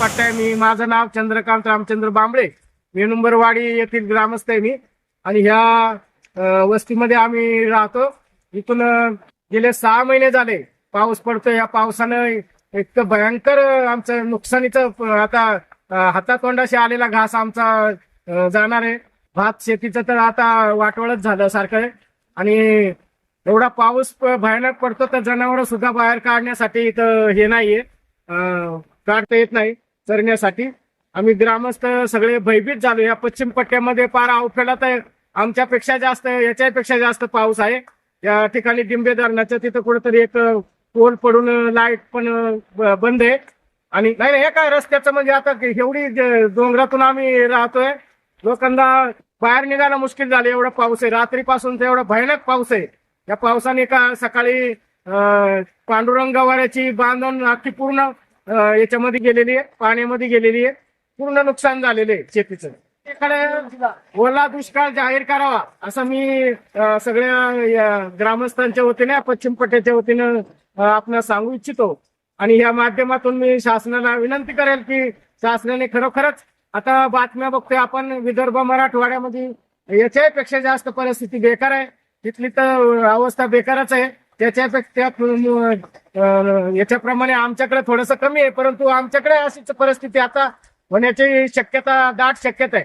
आहे मी माझं नाव चंद्रकांत रामचंद्र बांबळे. मेनुंबरवाडी येथील ग्रामस्थ आहे मी. आणि ह्या वस्तीमध्ये आम्ही राहतो. इथून गेले सहा महिने झाले. पाऊस पडतो या पावसानं इतकं भयंकर आमचं नुकसानीचं आता हातातोंडाशी आलेला घास आमचा जाणार आहे. भात शेतीचं तर आता वाटवळच झालं सारखं. आहे आणि एवढा पाऊस भयानक पडतो तर जनावर सुद्धा बाहेर काढण्यासाठी इथं हे नाहीये. अं, काढता येत नाही. चरण्यासाठी. आम्ही ग्रामस्थ सगळे भयभीत झालो. या पश्चिम पट्ट्यामध्ये पार अवफेला तर आमच्यापेक्षा जास्त याच्यापेक्षा जास्त पाऊस आहे. या ठिकाणी डिंबे धरणाच्या तिथं कुठेतरी एक पोल पडून लाइट पण बंद आहे. आणि नाही नाही, हे काय रस्त्याचं म्हणजे आता एवढी डोंगरातून आम्ही राहतोय. लोकांना बाहेर निघायला मुश्किल झालं. एवढा पाऊस आहे. रात्रीपासून तर एवढा भयानक पाऊस आहे. या पावसाने का सकाळी पांडुरंग गवाऱ्याची बांधून अख्खी पूर्ण याच्यामध्ये गेलेली आहे पाण्यामध्ये गेलेली आहे. पूर्ण नुकसान झालेलं आहे शेतीचं. एखाद्या ओला दुष्काळ जाहीर करावा असं मी सगळ्या ग्रामस्थांच्या वतीने पश्चिम पट्ट्याच्या वतीनं आपण सांगू इच्छितो. आणि या माध्यमातून मी शासनाला विनंती करेल की शासनाने खरोखरच आता बातम्या बघतोय आपण विदर्भ मराठवाड्यामध्ये याच्यापेक्षा जास्त परिस्थिती बेकार आहे. तिथली तर अवस्था बेकारच आहे. त्याच्यापेक्षा याच्याप्रमाणे आमच्याकडे थोडंसं कमी आहे परंतु आमच्याकडे अशीच परिस्थिती आता होण्याची शक्यता दाट शक्यता आहे.